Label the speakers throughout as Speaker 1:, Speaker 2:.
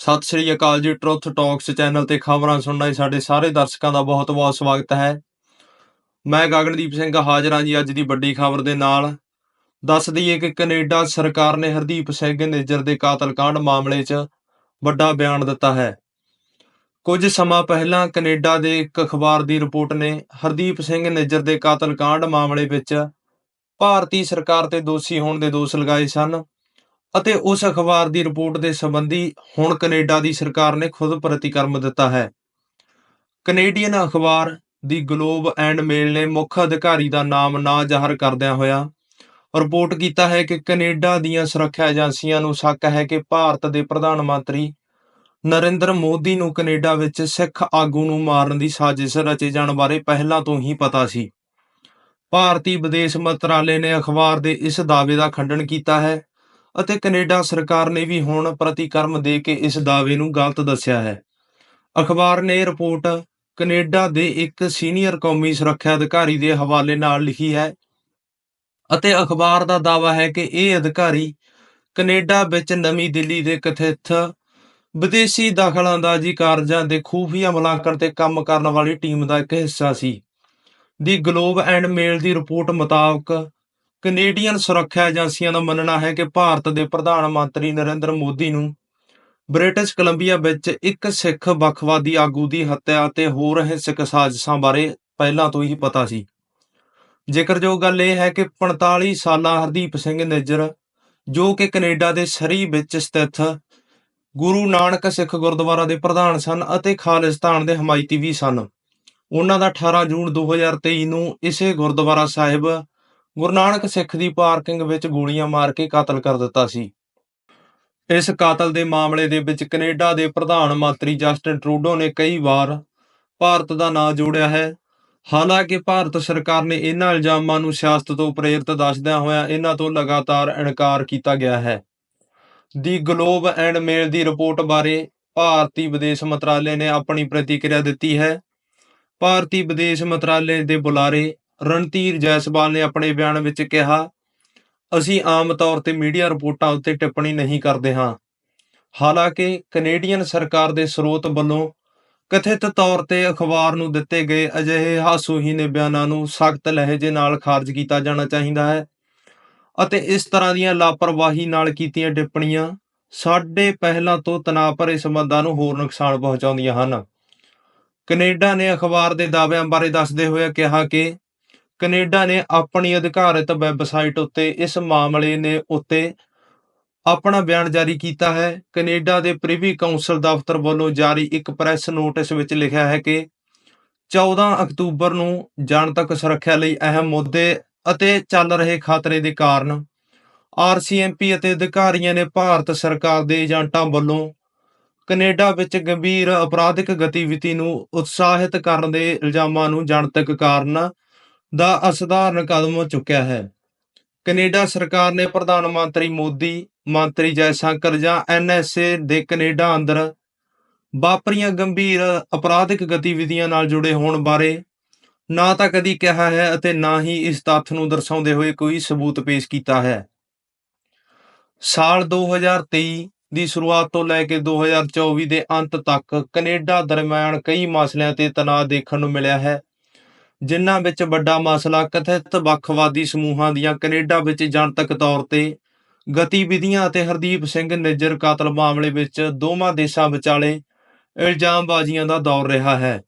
Speaker 1: ਸਤਿ ਸ੍ਰੀ ਅਕਾਲ ਜੀ, truth talks channel ਤੇ ਖਬਰਾਂ ਸੁਣਨ ਲਈ ਸਾਡੇ ਸਾਰੇ ਦਰਸ਼ਕਾਂ ਦਾ ਬਹੁਤ-ਬਹੁਤ ਸਵਾਗਤ ਹੈ। ਮੈਂ ਗਗਨਦੀਪ ਸਿੰਘ ਹਾਜ਼ਰ ਹਾਂ ਜੀ ਅੱਜ ਦੀ ਵੱਡੀ ਖਬਰ ਦੇ ਨਾਲ। ਦੱਸ ਦਈਏ ਕਿ ਕੈਨੇਡਾ ਸਰਕਾਰ ਨੇ ਹਰਦੀਪ ਸਿੰਘ ਨੇਜਰ ਦੇ ਕਾਤਲ ਕਾਂਡ ਮਾਮਲੇ 'ਚ ਵੱਡਾ ਬਿਆਨ ਦਿੱਤਾ ਹੈ। ਕੁਝ ਸਮਾਂ ਪਹਿਲਾਂ ਕੈਨੇਡਾ ਦੇ ਇੱਕ ਅਖਬਾਰ ਦੀ ਰਿਪੋਰਟ ਨੇ ਹਰਦੀਪ ਸਿੰਘ ਨੇਜਰ ਦੇ ਕਾਤਲ ਕਾਂਡ ਮਾਮਲੇ ਵਿੱਚ ਭਾਰਤੀ ਸਰਕਾਰ ਤੇ ਦੋਸ਼ੀ ਹੋਣ ਦੇ ਦੋਸ਼ ਲਗਾਏ ਸਨ। ਅਤੇ ਉਸ ਅਖਬਾਰ ਦੀ ਰਿਪੋਰਟ ਦੇ ਸੰਬੰਧੀ ਹੁਣ ਕੈਨੇਡਾ ਦੀ ਸਰਕਾਰ ਨੇ ਖੁਦ ਪ੍ਰਤੀਕਰਮ ਦਿੱਤਾ ਹੈ। ਕੈਨੇਡੀਅਨ ਅਖਬਾਰ ਦੀ ਗਲੋਬ ਐਂਡ ਮੇਲ ਨੇ ਮੁੱਖ ਅਧਿਕਾਰੀ ਦਾ ਨਾਮ ਨਾ ਜ਼ਾਹਰ ਕਰਦਿਆਂ ਹੋਇਆ ਰਿਪੋਰਟ ਕੀਤਾ ਹੈ ਕਿ ਕੈਨੇਡਾ ਦੀਆਂ ਸੁਰੱਖਿਆ ਏਜੰਸੀਆਂ ਨੂੰ ਸ਼ੱਕ ਹੈ ਕਿ ਭਾਰਤ ਦੇ ਪ੍ਰਧਾਨ ਮੰਤਰੀ ਨਰਿੰਦਰ ਮੋਦੀ ਨੂੰ ਕੈਨੇਡਾ ਵਿੱਚ ਸਿੱਖ ਆਗੂ ਨੂੰ ਮਾਰਨ ਦੀ ਸਾਜ਼ਿਸ਼ ਰਚੇ ਜਾਣ ਬਾਰੇ ਪਹਿਲਾਂ ਤੋਂ ਹੀ ਪਤਾ ਸੀ। ਭਾਰਤੀ ਵਿਦੇਸ਼ ਮੰਤਰਾਲੇ ਨੇ ਅਖਬਾਰ ਦੇ ਇਸ ਦਾਅਵੇ ਦਾ ਖੰਡਨ ਕੀਤਾ ਹੈ ਅਤੇ ਕੈਨੇਡਾ ਸਰਕਾਰ ਨੇ ਵੀ ਹੁਣ ਪ੍ਰਤੀਕਰਮ ਦੇ ਕੇ ਇਸ ਦਾਅਵੇ ਨੂੰ ਗਲਤ ਦੱਸਿਆ ਹੈ। ਅਖਬਾਰ ਨੇ ਇਹ ਰਿਪੋਰਟ ਕੈਨੇਡਾ ਦੇ ਇੱਕ ਸੀਨੀਅਰ ਕੌਮੀ ਸੁਰੱਖਿਆ ਅਧਿਕਾਰੀ ਦੇ ਹਵਾਲੇ ਨਾਲ ਲਿਖੀ ਹੈ ਅਤੇ ਅਖਬਾਰ ਦਾ ਦਾਅਵਾ ਹੈ ਕਿ ਇਹ ਅਧਿਕਾਰੀ ਕੈਨੇਡਾ ਵਿੱਚ ਨਵੀਂ ਦਿੱਲੀ ਦੇ ਕਥਿਤ ਵਿਦੇਸ਼ੀ ਦਖਲਅੰਦਾਜ਼ੀ ਕਾਰਜਾਂ ਦੇ ਖੂਫੀਆ ਮੁਲਾਂਕਣ ਤੇ ਕੰਮ ਕਰਨ ਵਾਲੀ ਟੀਮ ਦਾ ਇੱਕ ਹਿੱਸਾ ਸੀ। ਦੀ ਗਲੋਬ ਐਂਡ ਮੇਲ ਦੀ ਰਿਪੋਰਟ ਮੁਤਾਬਕ ਕੈਨੇਡੀਅਨ ਸੁਰੱਖਿਆ ਏਜੰਸੀਆਂ ਦਾ ਮੰਨਣਾ ਹੈ ਕਿ ਭਾਰਤ ਦੇ ਪ੍ਰਧਾਨ ਮੰਤਰੀ ਨਰਿੰਦਰ ਮੋਦੀ ਨੂੰ ਬ੍ਰਿਟਿਸ਼ ਕੋਲੰਬੀਆ ਵਿੱਚ ਇੱਕ ਸਿੱਖ ਵੱਖਵਾਦੀ ਆਗੂ ਦੀ ਹੱਤਿਆ ਅਤੇ ਹੋਰ ਹਿੰਸਕ ਸਾਜ਼ਿਸ਼ਾਂ ਬਾਰੇ ਪਹਿਲਾਂ ਤੋਂ ਹੀ ਪਤਾ ਸੀ। ਜ਼ਿਕਰਯੋਗ ਗੱਲ ਇਹ ਹੈ ਕਿ 45 ਸਾਲਾ ਹਰਦੀਪ ਸਿੰਘ ਨਿੱਜਰ, ਜੋ ਕਿ ਕੈਨੇਡਾ ਦੇ ਸਰੀ ਵਿੱਚ ਸਥਿਤ ਗੁਰੂ ਨਾਨਕ ਸਿੱਖ ਗੁਰਦੁਆਰਾ ਦੇ ਪ੍ਰਧਾਨ ਸਨ ਅਤੇ ਖਾਲਿਸਤਾਨ ਦੇ ਹਮਾਇਤੀ ਵੀ ਸਨ, ਉਹਨਾਂ ਦਾ 18 ਜੂਨ 2023 ਨੂੰ ਇਸੇ ਗੁਰਦੁਆਰਾ ਸਾਹਿਬ ਗੁਰੂ ਨਾਨਕ ਸਿੱਖ ਦੀ ਪਾਰਕਿੰਗ ਵਿੱਚ ਗੋਲੀਆਂ ਮਾਰ ਕੇ ਕਤਲ ਕਰ ਦਿੱਤਾ ਸੀ। ਇਸ ਕਾਤਲ ਦੇ ਮਾਮਲੇ ਦੇ ਵਿੱਚ ਕੈਨੇਡਾ ਦੇ ਪ੍ਰਧਾਨ ਮੰਤਰੀ ਜਸਟਿਨ ਟਰੂਡੋ ਨੇ ਕਈ ਵਾਰ ਭਾਰਤ ਦਾ ਨਾਂ ਜੋੜਿਆ ਹੈ। ਹਾਲਾਂਕਿ ਭਾਰਤ ਸਰਕਾਰ ਨੇ ਇਹਨਾਂ ਇਲਜ਼ਾਮਾਂ ਨੂੰ ਸਿਆਸਤ ਤੋਂ ਪ੍ਰੇਰਿਤ ਦੱਸਦਿਆਂ ਹੋਇਆਂ ਇਹਨਾਂ ਤੋਂ ਲਗਾਤਾਰ ਇਨਕਾਰ ਕੀਤਾ ਗਿਆ ਹੈ। ਦੀ ਗਲੋਬ ਐਂਡ ਮੇਲ ਦੀ ਰਿਪੋਰਟ ਬਾਰੇ ਭਾਰਤੀ ਵਿਦੇਸ਼ ਮੰਤਰਾਲੇ ਨੇ ਆਪਣੀ ਪ੍ਰਤੀਕਿਰਿਆ ਦਿੱਤੀ ਹੈ। ਭਾਰਤੀ ਵਿਦੇਸ਼ ਮੰਤਰਾਲੇ ਦੇ ਬੁਲਾਰੇ ਰਣਧੀਰ ਜੈਸਵਾਲ ਨੇ ਆਪਣੇ ਬਿਆਨ ਵਿੱਚ ਕਿਹਾ, ਅਸੀਂ ਆਮ ਤੌਰ ਤੇ ਮੀਡੀਆ ਰਿਪੋਰਟਾਂ ਉੱਤੇ ਟਿੱਪਣੀ ਨਹੀਂ ਕਰਦੇ ਹਾਂ। ਹਾਲਾਂਕਿ ਕੈਨੇਡੀਅਨ ਸਰਕਾਰ ਦੇ ਸਰੋਤ ਵੱਲੋਂ ਕਥਿਤ ਤੌਰ ਤੇ ਅਖਬਾਰ ਨੂੰ ਦਿੱਤੇ ਗਏ ਅਜਿਹੇ ਹਾਸੂਹੀਨ ਬਿਆਨਾਂ ਨੂੰ ਸਖਤ ਲਹਿਜੇ ਨਾਲ ਖਾਰਜ ਕੀਤਾ ਜਾਣਾ ਚਾਹੀਦਾ ਹੈ ਅਤੇ ਇਸ ਤਰ੍ਹਾਂ ਦੀਆਂ ਲਾਪਰਵਾਹੀ ਨਾਲ ਕੀਤੀਆਂ ਟਿੱਪਣੀਆਂ ਸਾਡੇ ਪਹਿਲਾਂ ਤੋਂ ਤਣਾਅ ਭਰੇ ਸੰਬੰਧਾਂ ਨੂੰ ਹੋਰ ਨੁਕਸਾਨ ਪਹੁੰਚਾਉਂਦੀਆਂ ਹਨ। ਕੈਨੇਡਾ ਨੇ ਅਖਬਾਰ ਦੇ ਦਾਅਵਿਆਂ ਬਾਰੇ ਦੱਸਦੇ ਹੋਏ ਕਿਹਾ ਕਿ ਕੈਨੇਡਾ ਨੇ ਆਪਣੀ ਅਧਿਕਾਰਤ ਵੈਬਸਾਈਟ ਉੱਤੇ ਇਸ ਮਾਮਲੇ ਨੇ ਉੱਤੇ ਆਪਣਾ ਬਿਆਨ ਜਾਰੀ ਕੀਤਾ ਹੈ। ਕੈਨੇਡਾ ਦੇ ਪ੍ਰਿਵੀ ਕਾਉਂਸਲ ਦਫ਼ਤਰ ਵੱਲੋਂ ਜਾਰੀ ਇੱਕ ਪ੍ਰੈਸ ਨੋਟਿਸ ਵਿੱਚ ਲਿਖਿਆ ਹੈ ਕਿ 14 ਅਕਤੂਬਰ ਨੂੰ ਜਨਤਕ ਸੁਰੱਖਿਆ ਲਈ ਅਹਿਮ ਮੁੱਦੇ ਅਤੇ ਚੱਲ ਰਹੇ ਖਤਰੇ ਦੇ ਕਾਰਨ ਆਰਸੀਐਮਪੀ ਅਤੇ ਅਧਿਕਾਰੀਆਂ ਨੇ ਭਾਰਤ ਸਰਕਾਰ ਦੇ ਏਜੰਟਾਂ ਵੱਲੋਂ ਕੈਨੇਡਾ ਵਿੱਚ ਗੰਭੀਰ ਅਪਰਾਧਿਕ ਗਤੀਵਿਧੀ ਨੂੰ ਉਤਸ਼ਾਹਿਤ ਕਰਨ ਦੇ ਇਲਜ਼ਾਮਾਂ ਨੂੰ ਜਨਤਕ ਕਾਰਨ ਦਾ ਅਸਧਾਰਨ ਕਦਮ ਚੁੱਕਿਆ ਹੈ। ਕੈਨੇਡਾ ਸਰਕਾਰ ਨੇ ਪ੍ਰਧਾਨ ਮੰਤਰੀ ਮੋਦੀ, ਮੰਤਰੀ ਜੈਸ਼ੰਕਰ ਜਾਂ ਐਨਐਸਏ ਦੇ ਕੈਨੇਡਾ ਅੰਦਰ ਵਾਪਰੀਆਂ ਗੰਭੀਰ ਅਪਰਾਧਿਕ ਗਤੀਵਿਧੀਆਂ ਨਾਲ ਜੁੜੇ ਹੋਣ ਬਾਰੇ ਨਾ ਤਾਂ ਕਦੀ ਕਿਹਾ ਹੈ ਅਤੇ ਨਾ ਹੀ ਇਸ ਤੱਥ ਨੂੰ ਦਰਸਾਉਂਦੇ ਹੋਏ ਕੋਈ ਸਬੂਤ ਪੇਸ਼ ਕੀਤਾ ਹੈ। ਸਾਲ 2023 ਦੀ ਸ਼ੁਰੂਆਤ ਤੋਂ ਲੈ ਕੇ 2024 ਦੇ ਅੰਤ ਤੱਕ ਕੈਨੇਡਾ ਦਰਮਿਆਨ ਕਈ ਮਸਲਿਆਂ ਤੇ ਤਣਾਅ ਦੇਖਣ ਨੂੰ ਮਿਲਿਆ ਹੈ। ਜਿਨ੍ਹਾਂ ਵਿੱਚ ਵੱਡਾ ਮਸਲਾ ਕਥਿਤ ਵੱਖਵਾਦੀ ਸਮੂਹਾਂ ਦੀਆਂ ਕੈਨੇਡਾ ਵਿੱਚ ਜਨਤਕ ਤੌਰ ਤੇ ਗਤੀਵਿਧੀਆਂ ਅਤੇ ਹਰਦੀਪ ਸਿੰਘ ਨਿੱਜਰ ਕਾਤਲ ਮਾਮਲੇ ਵਿੱਚ ਦੋਵਾਂ ਦੇਸ਼ਾਂ ਵਿਚਾਲੇ ਇਲਜ਼ਾਮਬਾਜ਼ੀਆਂ ਦਾ ਦੌਰ ਰਿਹਾ ਹੈ।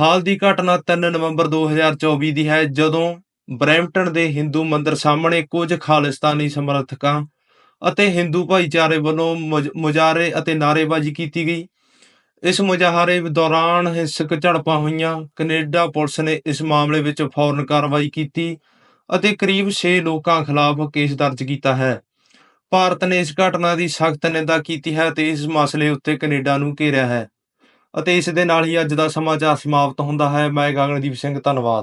Speaker 1: ਹਾਲ ਦੀ ਘਟਨਾ 3 ਨਵੰਬਰ 2024 ਦੀ ਹੈ, ਜਦੋਂ ਬਰੈਂਪਟਨ ਦੇ ਹਿੰਦੂ ਮੰਦਰ ਸਾਹਮਣੇ ਕੁਝ ਖਾਲਿਸਤਾਨੀ ਸਮਰਥਕਾਂ ਅਤੇ ਹਿੰਦੂ ਭਾਈਚਾਰੇ ਵੱਲੋਂ ਮੁਜ- ਮੁਜ਼ਾਹਰੇ ਅਤੇ ਨਾਅਰੇਬਾਜ਼ੀ ਕੀਤੀ ਗਈ। ਇਸ ਮੁਜ਼ਾਹਰੇ ਦੌਰਾਨ ਹਿੰਸਕ ਝੜਪਾਂ ਹੋਈਆਂ। ਕੈਨੇਡਾ ਪੁਲਿਸ ਨੇ ਇਸ ਮਾਮਲੇ ਵਿੱਚ ਫੌਰਨ ਕਾਰਵਾਈ ਕੀਤੀ ਅਤੇ ਕਰੀਬ 6 ਲੋਕਾਂ ਖਿਲਾਫ ਕੇਸ ਦਰਜ ਕੀਤਾ ਹੈ। ਭਾਰਤ ਨੇ ਇਸ ਘਟਨਾ ਦੀ ਸਖਤ ਨਿੰਦਾ ਕੀਤੀ ਹੈ ਤੇ ਇਸ ਮਸਲੇ ਉੱਤੇ ਕੈਨੇਡਾ ਨੂੰ ਘੇਰਿਆ ਹੈ। ਅਤੇ ਇਸ ਦੇ ਨਾਲ ਹੀ ਅੱਜ ਦਾ ਸਮਾਚਾਰ ਸਮਾਪਤ ਹੁੰਦਾ ਹੈ। ਮੈਂ ਗਗਨਦੀਪ ਸਿੰਘ, ਧੰਨਵਾਦ।